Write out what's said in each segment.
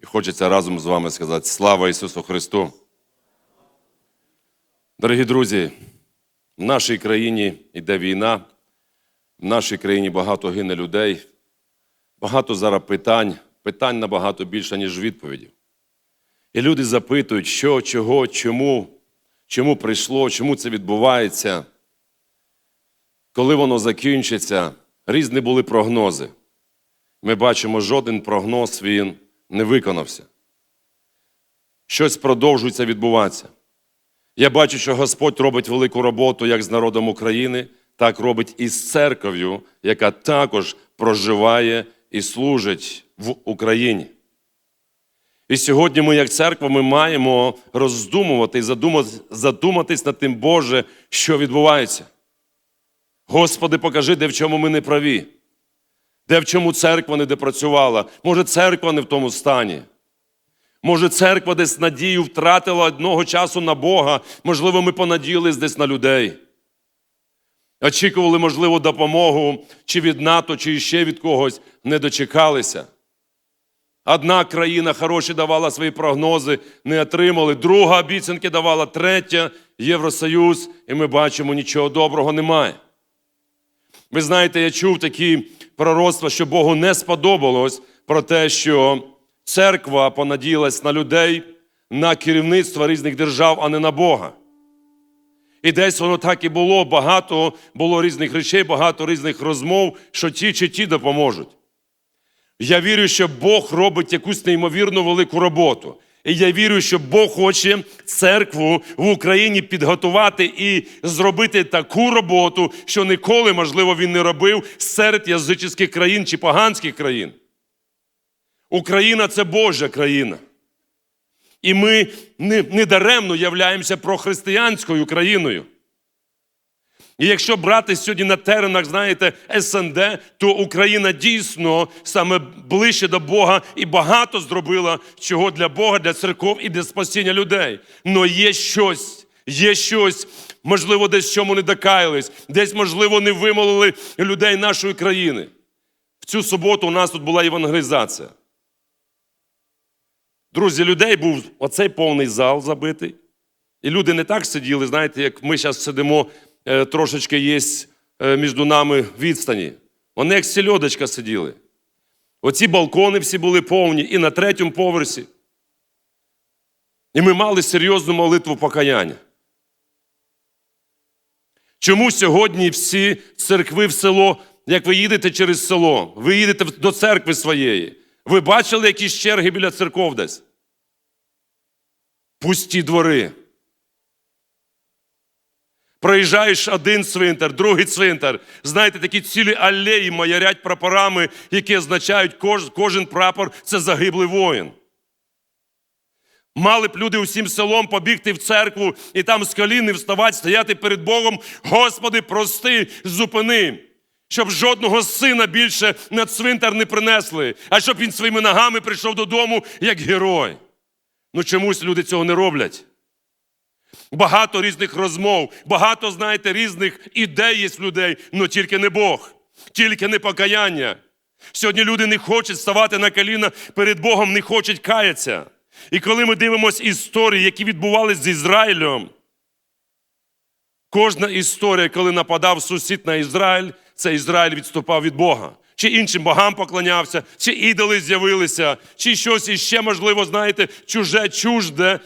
І хочеться разом з вами сказати слава Ісусу Христу. Дорогі друзі, в нашій країні йде війна, в нашій країні багато гине людей, багато зараз питань, питань набагато більше, ніж відповідей. І люди запитують, що, чого, чому, чому прийшло, чому це відбувається, коли воно закінчиться. Різні були прогнози. Ми бачимо, жоден прогноз він не виконався. Щось продовжується відбуватися. Я бачу, що Господь робить велику роботу як з народом України, так робить і з церков'ю, яка також проживає і служить в Україні. І сьогодні ми, як церква, ми маємо роздумувати і задуматись, над тим, Боже, що відбувається. Господи, покажи, де в чому ми не праві, де в чому церква не допрацювала. Може, церква не в тому стані. Може, церква десь надію втратила одного часу на Бога. Можливо, ми понадіялись десь на людей. Очікували, можливо, допомогу чи від НАТО, чи ще від когось, не дочекалися. Одна країна хороші давала свої прогнози, не отримали. Друга обіцянки давала, третя Євросоюз, і ми бачимо, нічого доброго немає. Ви знаєте, я чув такі пророцтва, що Богу не сподобалось про те, що церква понадіялась на людей, на керівництво різних держав, а не на Бога. І десь воно так і було. Багато було різних речей, багато різних розмов, що ті чи ті допоможуть. Я вірю, що Бог робить якусь неймовірно велику роботу. І я вірю, що Бог хоче церкву в Україні підготувати і зробити таку роботу, що ніколи, можливо, він не робив серед язичних країн чи поганських країн. Україна це Божа країна. І ми не, не даремно являємося прохристиянською країною. І якщо брати сьогодні на теренах, знаєте, СНД, то Україна дійсно саме ближче до Бога і багато зробила чого для Бога, для церков і для спасіння людей. Но є щось, є щось, можливо, десь чому не докаялись, десь, можливо, не вимолили людей нашої країни. В цю суботу у нас тут була евангелізація. Друзі, людей був оцей повний зал забитий. І люди не так сиділи, знаєте, як ми зараз сидимо, трошечки є е, між нами відстані. Вони як сільодочка сиділи. Оці балкони всі були повні і на третьому поверсі. І ми мали серйозну молитву покаяння. Чому сьогодні всі церкви в село, як ви їдете через село, ви їдете до церкви своєї, ви бачили якісь черги біля церков десь? Пусті двори. Проїжджаєш один цвинтар, другий цвинтар. Знаєте, такі цілі алеї маярять прапорами, які означають, кож, кожен прапор це загиблий воїн. Мали б люди усім селом побігти в церкву і там з колін не вставати, стояти перед Богом. Господи, прости, зупини. Щоб жодного сина більше на цвинтар не принесли, а щоб він своїми ногами прийшов додому як герой. Ну чомусь люди цього не роблять. Багато різних розмов, багато, знаєте, різних ідей є в людей, але тільки не Бог, тільки не покаяння. Сьогодні люди не хочуть ставати на коліна перед Богом, не хочуть каятися. І коли ми дивимося історії, які відбувалися з Ізраїлем, кожна історія, коли нападав сусід на Ізраїль, це Ізраїль відступав від Бога. Чи іншим богам поклонявся, чи ідоли з'явилися, чи щось іще, можливо, знаєте, чуже, чужде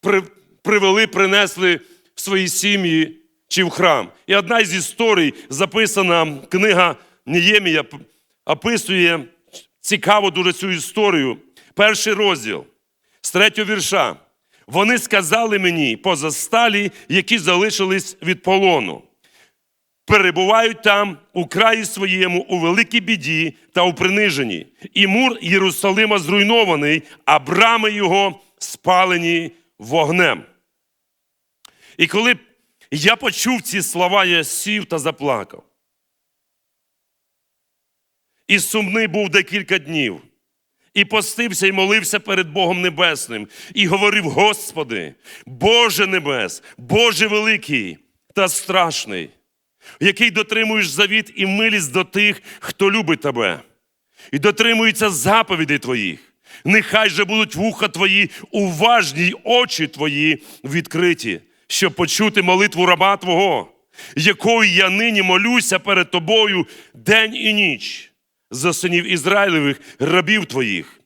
при, привели, принесли в свої сім'ї чи в храм. І одна із історій, записана книга Ніємія, описує цікаво дуже цю історію. Перший розділ з третього вірша. Вони сказали мені позасталі, які залишились від полону. Перебувають там у краї своєму у великій біді та у приниженні. І мур Єрусалима зруйнований, а брами його спалені вогнем. І коли я почув ці слова, я сів та заплакав. І сумний був декілька днів. І постився і молився перед Богом Небесним, і говорив: Господи, Боже Небес, Боже великий та страшний, який дотримуєш завіт і милість до тих, хто любить тебе, і дотримується заповідей Твоїх. Нехай же будуть вуха твої уважні й очі твої відкриті, щоб почути молитву раба Твого, якою я нині молюся перед тобою день і ніч за синів Ізраїлевих, рабів твоїх.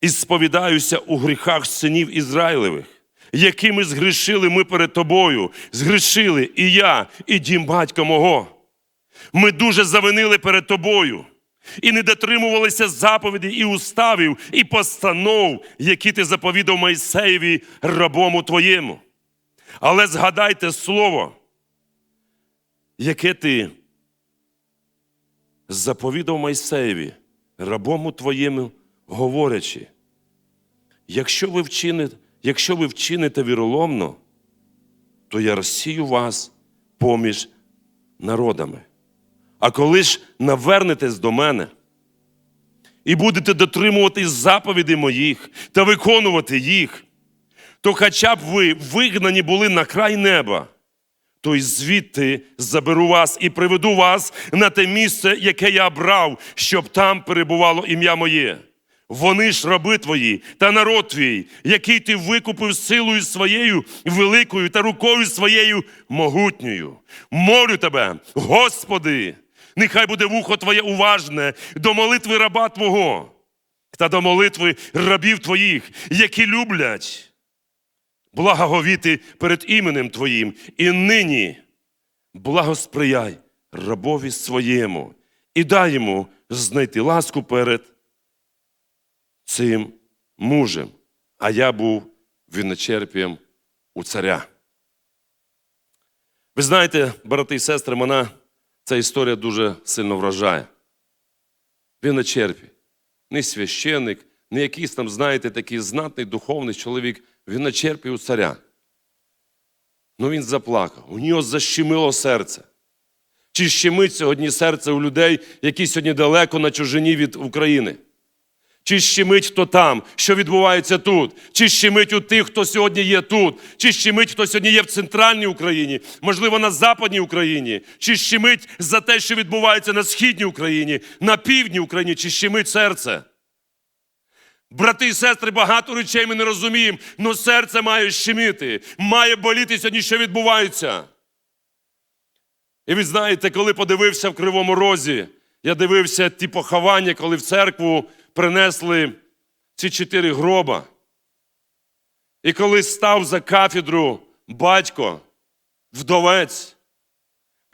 І сповідаюся у гріхах синів Ізраїлевих, якими згрішили ми перед тобою, згрішили і я, і дім батька мого. Ми дуже завинили перед тобою і не дотримувалися заповідей і уставів, і постанов, які ти заповідав Майсеєві, рабому твоєму. Але згадайте слово, яке ти заповідав Майсеєві, рабому твоєму, говорячи, якщо ви вчините, якщо ви вчините віроломно, то я розсію вас поміж народами. А коли ж навернетесь до мене і будете дотримуватись заповідей моїх та виконувати їх, то хоча б ви вигнані були на край неба, то й звідти заберу вас і приведу вас на те місце, яке я брав, щоб там перебувало ім'я моє. Вони ж раби твої та народ твій, який ти викупив силою своєю великою та рукою своєю могутньою. Молю тебе, Господи, нехай буде вухо Твоє уважне до молитви раба Твого та до молитви рабів Твоїх, які люблять благоговіти перед іменем Твоїм, і нині благосприяй рабові своєму і дай йому знайти ласку перед цим мужем. А я був виночерпієм у царя. Ви знаєте, брати і сестри, мене ця історія дуже сильно вражає. Він не священник, не якийсь там, знаєте, такий знатний духовний чоловік, він не черпі у царя. Ну він заплакав, у нього защемило серце. Чи щемить сьогодні серце у людей, які сьогодні далеко на чужині від України? Чи щемить хто там, що відбувається тут? Чи щемить у тих, хто сьогодні є тут? Чи щемить, хто сьогодні є в центральній Україні, можливо, на Западній Україні? Чи щемить за те, що відбувається на східній Україні, на півдній Україні, чи щемить серце? Брати і сестри, багато речей ми не розуміємо, але серце має щемити, має боліти сьогодні, що відбувається. І ви знаєте, коли подивився в Кривому Розі, я дивився ті поховання, коли в церкву принесли ці чотири гроба. І коли став за кафедру батько, вдовець,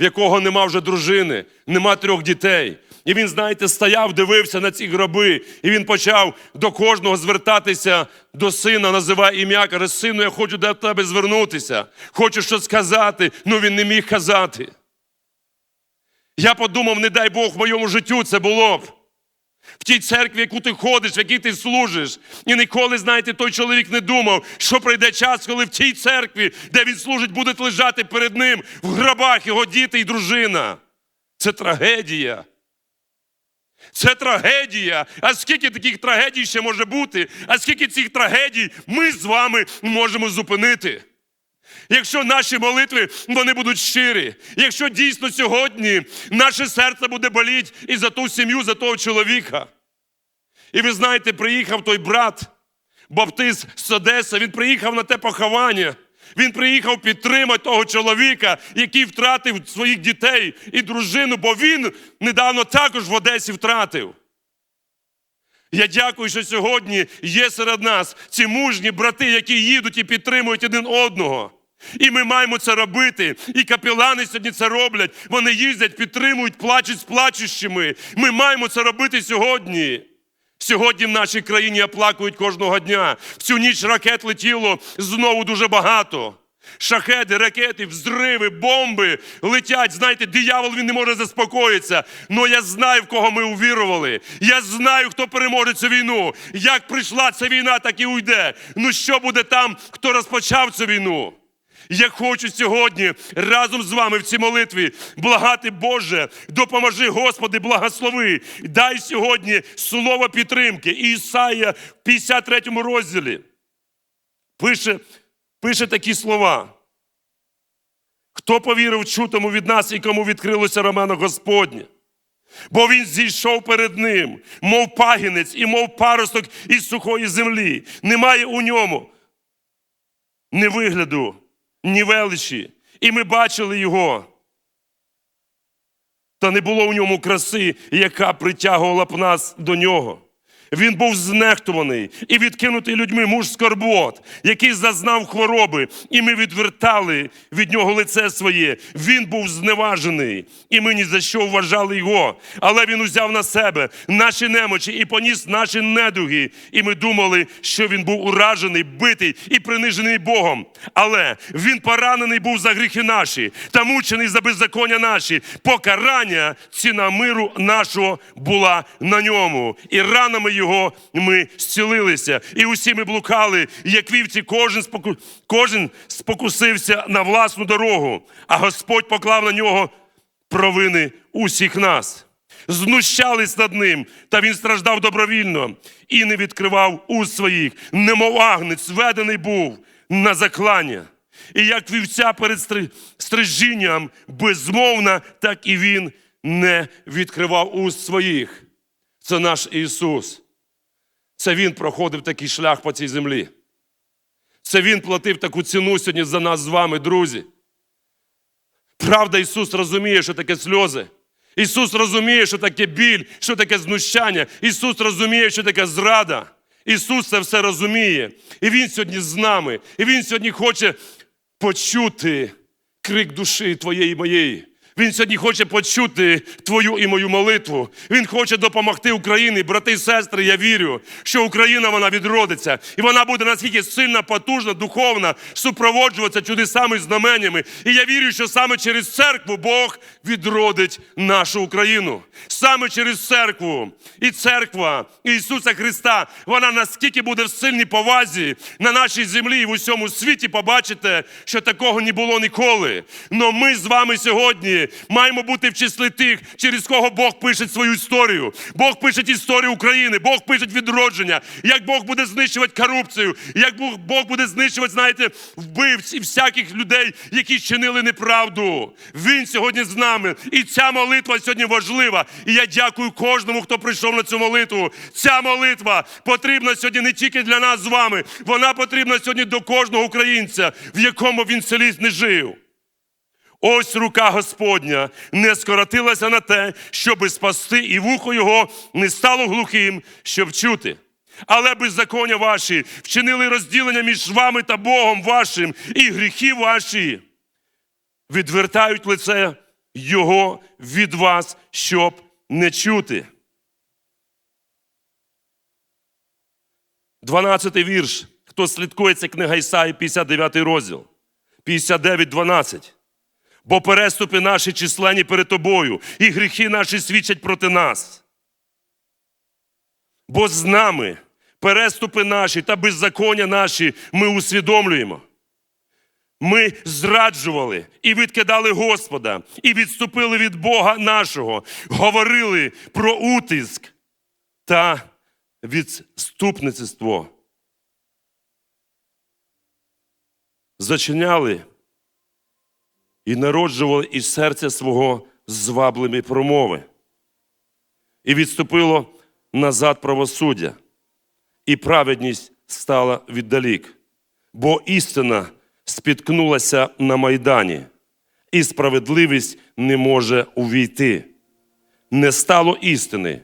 в якого нема вже дружини, нема трьох дітей. І він, знаєте, стояв, дивився на ці гроби, і він почав до кожного звертатися до сина, називає ім'я, каже, сину, я хочу до тебе звернутися, хочу щось сказати, але він не міг казати. Я подумав, не дай Бог моєму життю це було б. В тій церкві, яку ти ходиш, в якій ти служиш. І ніколи, знаєте, той чоловік не думав, що прийде час, коли в тій церкві, де він служить, будуть лежати перед ним в гробах його діти і дружина. Це трагедія. Це трагедія. А скільки таких трагедій ще може бути? А скільки цих трагедій ми з вами можемо зупинити? Якщо наші молитви вони будуть щирі, якщо дійсно сьогодні наше серце буде боліти і за ту сім'ю, за того чоловіка. І ви знаєте, приїхав той брат, Баптист з Одеси, він приїхав на те поховання. Він приїхав підтримати того чоловіка, який втратив своїх дітей і дружину, бо він недавно також в Одесі втратив. Я дякую, що сьогодні є серед нас ці мужні брати, які їдуть і підтримують один одного. І ми маємо це робити. І капелани сьогодні це роблять. Вони їздять, підтримують, плачуть з плачущими. Ми маємо це робити сьогодні. Сьогодні в нашій країні оплакують кожного дня. В цю ніч ракет летіло знову дуже багато. Шахеди, ракети, взриви, бомби летять. Знаєте, диявол він не може заспокоїтися. Но я знаю, в кого ми увірували. Я знаю, хто переможе цю війну. Як прийшла ця війна, так і уйде. Ну що буде там, хто розпочав цю війну? Я хочу сьогодні разом з вами в цій молитві благати Боже, допоможи, Господи, благослови. Дай сьогодні слово підтримки. Ісая в 53 розділі пише, пише такі слова. Хто повірив чутому від нас і кому відкрилося рамено Господнє? Бо він зійшов перед ним, мов пагінець і мов паросток із сухої землі. Немає у ньому ні вигляду, ні величі. І ми бачили його. Та не було в ньому краси, яка притягувала б нас до нього. Він був знехтуваний і відкинутий людьми муж скорбот, який зазнав хвороби, і ми відвертали від нього лице своє. Він був зневажений, і ми ні за що вважали його. Але він узяв на себе наші немочі і поніс наші недуги. І ми думали, що він був уражений, битий і принижений Богом. Але він поранений був за гріхи наші та мучений за беззаконня наші. Покарання, ціна миру нашого була на ньому. І ранами його ми зцілилися. І усі ми блукали, і як вівці, кожен, споку... кожен спокусився на власну дорогу, а Господь поклав на нього провини усіх нас. Знущались над ним, та він страждав добровільно і не відкривав уст своїх, немов агнець, ведений був на заклання. І як вівця перед стрижінням безмовна, так і він не відкривав уст своїх. Це наш Ісус. Це Він проходив такий шлях по цій землі. Це Він платив таку ціну сьогодні за нас з вами, друзі. Правда, Ісус розуміє, що таке сльози. Ісус розуміє, що таке біль, що таке знущання. Ісус розуміє, що таке зрада. Ісус це все розуміє. І Він сьогодні з нами. І Він сьогодні хоче почути крик душі твоєї моєї. Він сьогодні хоче почути твою і мою молитву. Він хоче допомогти Україні, брати і сестри. Я вірю, що Україна вона відродиться, і вона буде наскільки сильна, потужна, духовна, супроводжуватися чудесами і знаменнями. І я вірю, що саме через церкву Бог відродить нашу Україну. Саме через церкву. І церква Ісуса Христа, вона наскільки буде в сильній повазі на нашій землі і в усьому світі побачите, що такого не було ніколи. Но ми з вами сьогодні маємо бути в числі тих, через кого Бог пише свою історію. Бог пише історію України, Бог пише відродження, як Бог буде знищувати корупцію, як Бог, буде знищувати, знаєте, вбивць і всяких людей, які чинили неправду. Він сьогодні з нами. І ця молитва сьогодні важлива. І я дякую кожному, хто прийшов на цю молитву. Ця молитва потрібна сьогодні не тільки для нас з вами, вона потрібна сьогодні до кожного українця, в якому він селі не жив. Ось рука Господня не скоротилася на те, щоби спасти, і вухо його не стало глухим, щоб чути. Але беззаконня ваші вчинили розділення між вами та Богом вашим, і гріхи ваші відвертають лице Його від вас, щоб не чути. 12 вірш. Хто слідкує, це книга Ісаї, 59 розділ. 59, 12. Бо переступи наші численні перед тобою, і гріхи наші свідчать проти нас. Бо з нами переступи наші та беззаконня наші ми усвідомлюємо. Ми зраджували і відкидали Господа, і відступили від Бога нашого, говорили про утиск та відступництво. Зачиняли і народжували із серця свого звабливі промови. І відступило назад правосуддя, і праведність стала віддалік, бо істина спіткнулася на майдані, і справедливість не може увійти. Не стало істини.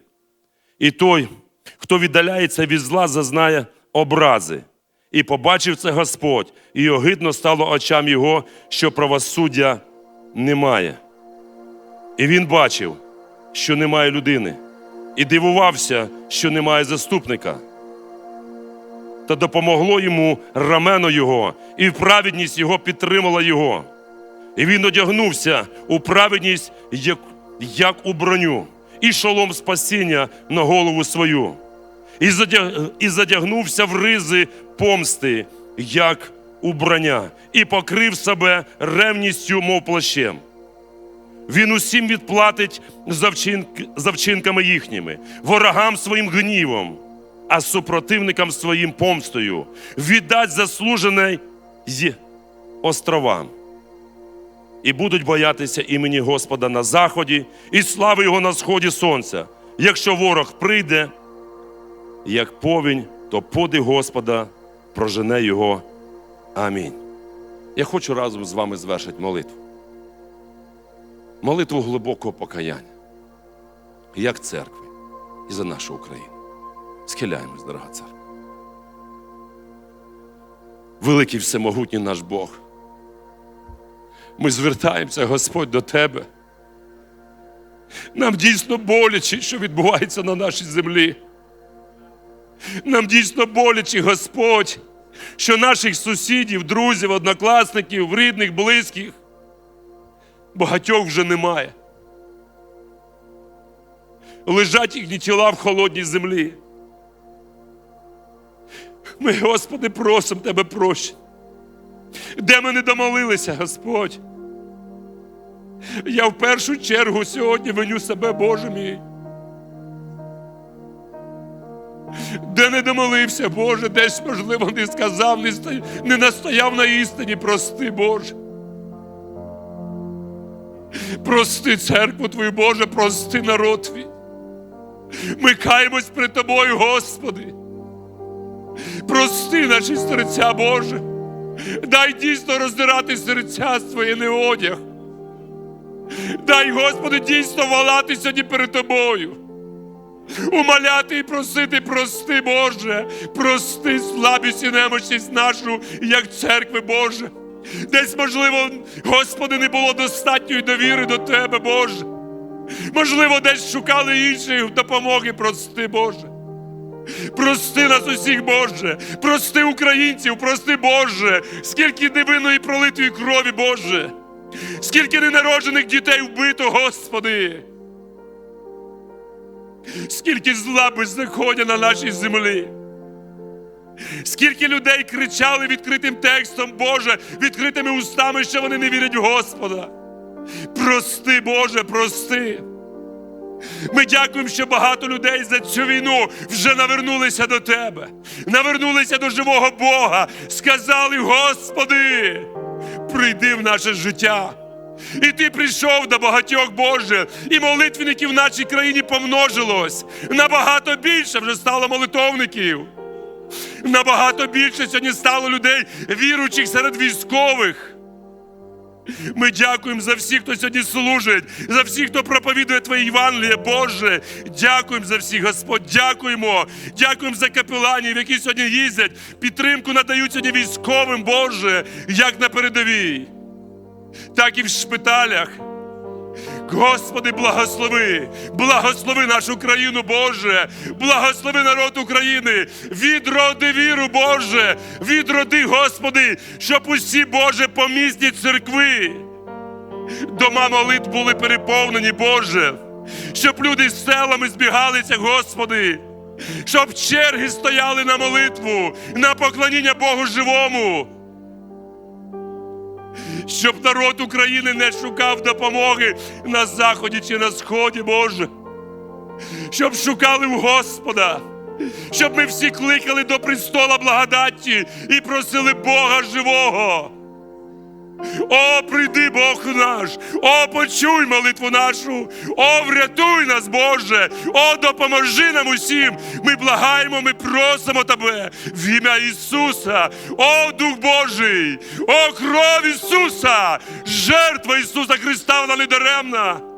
І той, хто віддаляється від зла, зазнає образи. І побачив це Господь, і огидно стало очам його, що правосуддя немає. І він бачив, що немає людини, і дивувався, що немає заступника. Та допомогло йому рамено його, і праведність його підтримала його. І він одягнувся у праведність, як, як у броню, і шолом спасіння на голову свою і задяг- і задягнувся в ризи помсти, як убрання, і покрив себе ревністю, мов плащем. Він усім відплатить за, вчинк- за вчинками їхніми, ворогам своїм гнівом, а супротивникам своїм помстою віддать заслужене й островам. і будуть боятися імені Господа на заході, і слави Його на сході сонця. Якщо ворог прийде, як повінь, то подих Господа прожене його. Амінь. Я хочу разом з вами звершити молитву. Молитву глибокого покаяння, як церкви і за нашу Україну. Схиляємось, дорога церква. Великий всемогутній наш Бог. Ми звертаємося, Господь, до Тебе. Нам дійсно боляче, що відбувається на нашій землі. Нам дійсно боляче, Господь, що наших сусідів, друзів, однокласників, рідних, близьких багатьох вже немає. Лежать їхні тіла в холодній землі. Ми, Господи, просимо Тебе прощення. Де ми не домолилися, Господь? Я в першу чергу сьогодні виню себе, Боже мій. Де не домолився, Боже, десь, можливо, не сказав, не, ста- не настояв на істині, прости, Боже. Прости церкву Твою, Боже, прости народ Твій. Ми каємось перед Тобою, Господи. Прости наші серця, Боже. Дай дійсно роздирати серця своє неодяг. Дай, Господи, дійсно волати сьогодні перед Тобою. Умоляти і просити, прости, Боже, прости слабість і немощність нашу, як церкви, Боже. Десь, можливо, Господи, не було достатньої довіри до Тебе, Боже. Можливо, десь шукали іншої допомоги, прости, Боже. Прости нас усіх, Боже, прости українців, прости, Боже, скільки невинної пролитої крові, Боже, скільки ненароджених дітей вбито, Господи. Скільки зла беззаконня на нашій землі. Скільки людей кричали відкритим текстом, Боже, відкритими устами, що вони не вірять в Господа. Прости, Боже, прости. Ми дякуємо, що багато людей за цю війну вже навернулися до Тебе, навернулися до живого Бога, сказали, Господи, прийди в наше життя. І ти прийшов до багатьох Боже, і молитвенників в нашій країні помножилось. Набагато більше вже стало молитовників. Набагато більше сьогодні стало людей, віруючих серед військових. Ми дякуємо за всіх, хто сьогодні служить, за всіх, хто проповідує Твоє Євангеліє, Боже. Дякуємо за всіх, Господь. Дякуємо. Дякуємо за капеланів, які сьогодні їздять, підтримку надають сьогодні військовим, Боже, як на передовій, так і в шпиталях. Господи, благослови, благослови нашу країну, Боже, благослови народ України, відроди віру, Боже, відроди, Господи, щоб усі, Боже, помісні церкви, дома молитв були переповнені, Боже, щоб люди з селами збігалися, Господи, щоб черги стояли на молитву, на поклоніння Богу живому щоб народ України не шукав допомоги на заході чи на сході, Боже. Щоб шукали в Господа, щоб ми всі кликали до престола благодаті і просили Бога живого. О, прийди Бог наш, о, почуй молитву нашу, о, врятуй нас, Боже, о, допоможи нам усім. Ми благаємо, ми просимо Тебе в ім'я Ісуса, о, Дух Божий, о, кров Ісуса, жертва Ісуса Христа, вона не даремна.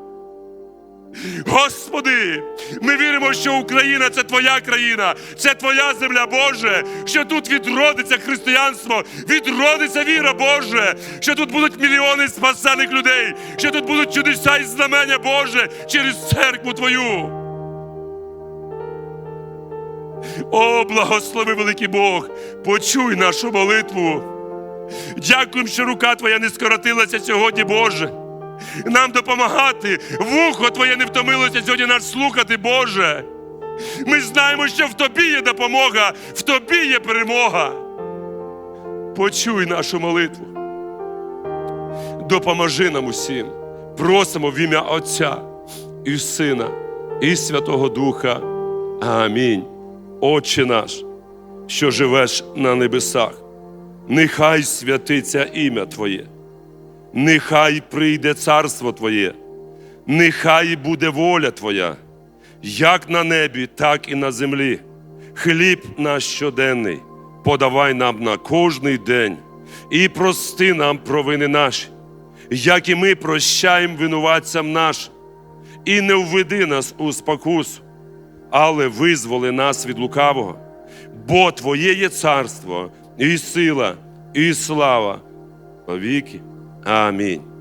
Господи, ми віримо, що Україна це Твоя країна, це Твоя земля, Боже, що тут відродиться християнство, відродиться віра, Боже, що тут будуть мільйони спасених людей, що тут будуть чудеса і знамення, Боже, через церкву Твою. О, благослови великий Бог, почуй нашу молитву. Дякуємо, що рука Твоя не скоротилася сьогодні, Боже нам допомагати. Вухо Твоє не втомилося сьогодні нас слухати, Боже. Ми знаємо, що в Тобі є допомога, в Тобі є перемога. Почуй нашу молитву. Допоможи нам усім. Просимо в ім'я Отця і Сина, і Святого Духа. Амінь. Отче наш, що живеш на небесах, нехай святиться ім'я Твоє нехай прийде царство Твоє, нехай буде воля Твоя, як на небі, так і на землі. Хліб наш щоденний подавай нам на кожний день і прости нам провини наші, як і ми прощаємо винуватцям нашим, і не введи нас у спокусу, але визволи нас від лукавого, бо Твоє є царство, і сила, і слава. Повіки. Амінь.